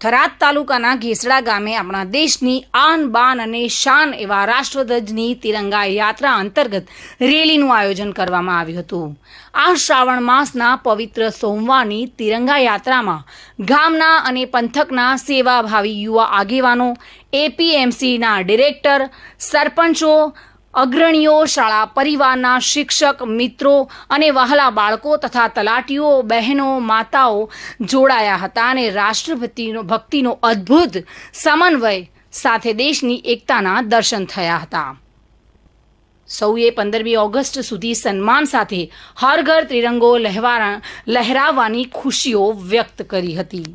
થરાદ તાલુકાના ઘેસડા ગામે આપણા દેશની આન, બાન અને શાન એવા રાષ્ટ્રધ્વજની તિરંગા યાત્રા અંતર્ગત રેલીનું આયોજન કરવામાં આવ્યું હતું. આ શ્રાવણ માસના પવિત્ર સોમવારની તિરંગા યાત્રામાં ગામના અને પંથકના સેવાભાવી યુવા આગેવાનો એપીએમસીના ડિરેક્ટર, સરપંચો અગ્રણીઓ, શાળા પરિવારના શિક્ષક, મિત્રો અને વહાલા બાળકો તથા તલાટીઓ, બહેનો, માતાઓ જોડાયા હતા અને રાષ્ટ્રપતિનો ભક્તિનો અદ્ભુત સમન્વય સાથે દેશની એકતાના દર્શન થયા હતા. સૌએ પંદરમી ઓગસ્ટ સુધી સન્માન સાથે હર ઘર ત્રિરંગો લહેવારા, લહેરાવવાની ખુશીઓ વ્યક્ત કરી હતી.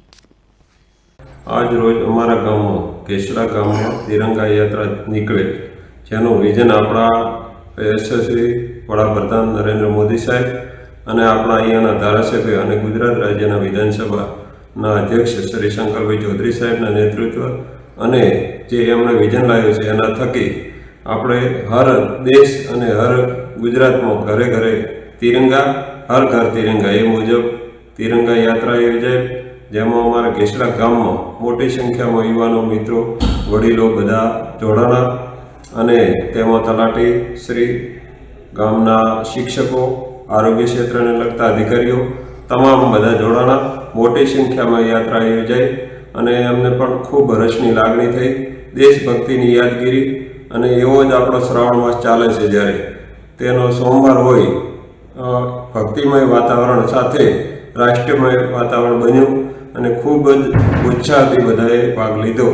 આજ રોજ અમારા ગામમાં કેસડા ગામમાં તિરંગા યાત્રા નીકળે જેનું વિઝન આપણા યશસ્વી વડાપ્રધાન નરેન્દ્ર મોદી સાહેબ અને આપણા અહીંયાના ધારાસભ્ય અને ગુજરાત રાજ્યના વિધાનસભાના અધ્યક્ષ શ્રી શંકરભાઈ ચૌધરી સાહેબના નેતૃત્વ અને જે એમણે વિઝન લાવ્યું છે, એના થકી આપણે હર દેશ અને હર ગુજરાતમાં ઘરે ઘરે તિરંગા, હર ઘર તિરંગા, એ મુજબ તિરંગા યાત્રા યોજાય. જેમાં અમારા કેસડા ગામમાં મોટી સંખ્યામાં યુવાનો, મિત્રો, વડીલો બધા જોડાણા. અને તેમાં તલાટી શ્રી ગામના શિક્ષકો, આરોગ્ય ક્ષેત્રને લગતા અધિકારીઓ, તમામ બધા જોડાણા. મોટી સંખ્યામાં યાત્રા યોજાઈ અને અમને પણ ખૂબ હર્ષની લાગણી થઈ. દેશભક્તિની યાદગીરી અને એવો જ આપણો શ્રાવણ માસ ચાલે છે જ્યારે. તેનો સોમવાર હોય ભક્તિમય વાતાવરણ સાથે રાષ્ટ્રીયમય વાતાવરણ બન્યું અને ખૂબ જ ઉત્સાહથી બધાએ ભાગ લીધો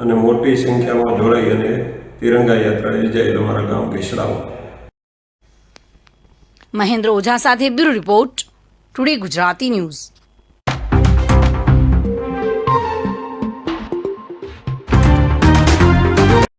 અને મોટી સંખ્યામાં જોડાઈ અને તિરંગા યાત્રા યોજાઈ અમારા ગામ કેસડામાં મહેન્દ્ર ઓઝા સાથે bureau report today Gujarati news.